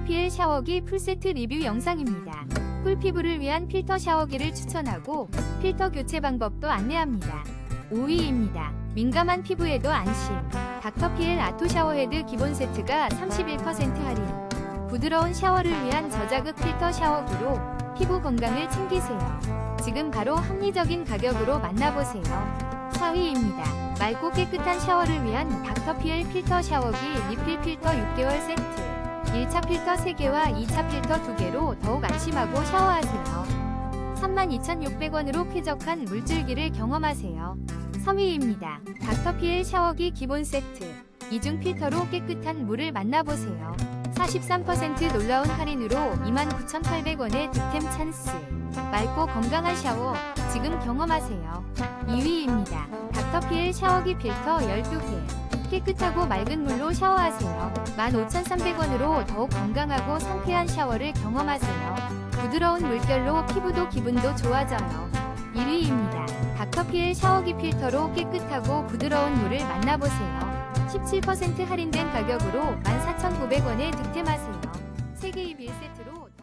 닥터피엘 샤워기 풀세트 리뷰 영상입니다. 꿀피부를 위한 필터 샤워기를 추천하고 필터 교체 방법도 안내합니다. 5위입니다. 민감한 피부에도 안심. 닥터피엘 아토 샤워헤드 기본 세트가 31% 할인. 부드러운 샤워를 위한 저자극 필터 샤워기로 피부 건강을 챙기세요. 지금 바로 합리적인 가격으로 만나보세요. 4위입니다. 맑고 깨끗한 샤워를 위한 닥터피엘 필터 샤워기 리필 필터 6개월 세트. 1차 필터 3개와 2차 필터 2개로 더욱 안심하고 샤워하세요. 32,600원으로 쾌적한 물줄기를 경험하세요. 3위입니다. 닥터피엘 샤워기 기본 세트. 이중 필터로 깨끗한 물을 만나보세요. 43% 놀라운 할인으로 29,800원의 득템 찬스. 맑고 건강한 샤워 지금 경험하세요. 2위입니다. 닥터피엘 샤워기 필터 12개. 깨끗하고 맑은 물로 샤워하세요. 15,300원으로 더욱 건강하고 상쾌한 샤워를 경험하세요. 부드러운 물결로 피부도 기분도 좋아져요. 1위입니다. 닥터피엘 샤워기 필터로 깨끗하고 부드러운 물을 만나보세요. 17% 할인된 가격으로 14,900원에 득템하세요. 3개 입 1세트로